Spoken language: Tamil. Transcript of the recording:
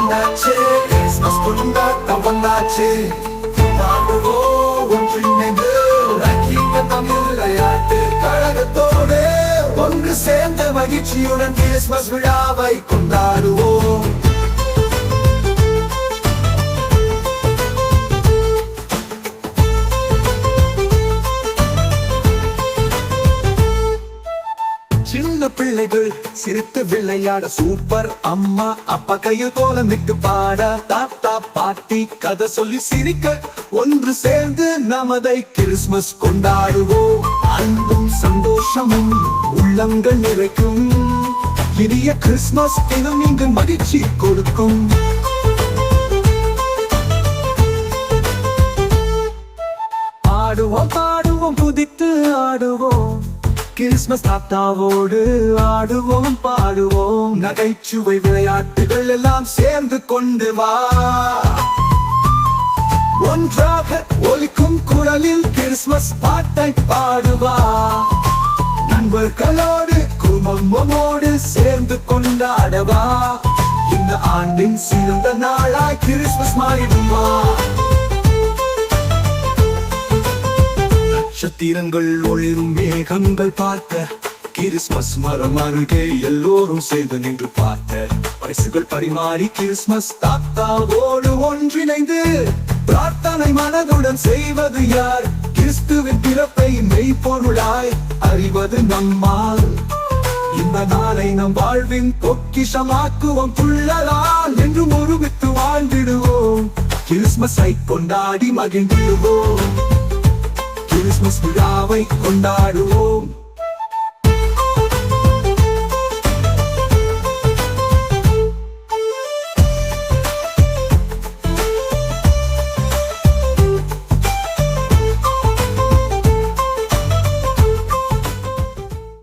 வந்தாச்சு. கிறிஸ்மஸ் கொண்டாட்டம் வந்தாச்சு. கொண்டாடுவோம் ஒன்றிணைந்து. ரக்கிங்க தமிழ் விளையாட்டு கழகத்தோடு. ஒன்று சேர்ந்த மகிழ்ச்சியுடன் கிறிஸ்மஸ் விழாவை கொண்டாடுவோம். சின்ன பிள்ளைகள் சிரித்து விளையாட. சூப்பர் அம்மா அப்பா கையில் நிட்டு பாட. தாத்தா பாட்டி கதை சொல்லி சிரிக்க. ஒன்று சேர்ந்து நமதை கிறிஸ்துமஸ் கொண்டாடுவோம். அன்பும் சந்தோஷமும் உள்ளங்கள் நிறைக்கும். இனிய கிறிஸ்துமஸ் தினம் இங்கு மகிழ்ச்சி கொடுக்கும். பாடுவோம் பாடுவோம் குதித்து ஆடுவோம். கிறிஸ்மஸ் தாத்தாவோடு ஆடுவோம் பாடுவோம். நகைச்சுவை விளையாட்டுகள் எல்லாம் சேர்ந்து கொண்டு வா. ஒன்றாக ஒலிக்கும் குரலில் கிறிஸ்மஸ் பாட்டை பாடுவா. நண்பர்களோடு குடும்பமோடு சேர்ந்து கொண்டாடவா. இந்த ஆண்டின் சிறந்த நாளாய் கிறிஸ்மஸ் மாறிடுமா. நட்சத்திரங்கள் ஒளிரும் மேகங்கள் பார்த்த கிறிஸ்மஸ் மரம் அருகே எல்லோரும் சேர்ந்து நின்று பார்த்த பரிசுகள் பரிமாறி கிறிஸ்மஸ். தாத்தாவோடு ஒன்றிணைந்து பிரார்த்தனை மனதுடன் செய்வது யார்? கிறிஸ்துவின் பிறப்பை மெய்ப்பொருளாய் அறிவது நம்மால். இந்த நாளை நம் வாழ்வின் பொக்கிஷமாக்குவோம் துள்ளலால். என்று ஒருமித்து வாழ்ந்திடுவோம். கிறிஸ்மஸை கொண்டாடி மகிழ்ந்திடுவோம். கிறிஸ்துமஸ் விழாவை கொண்டாடுவோம்.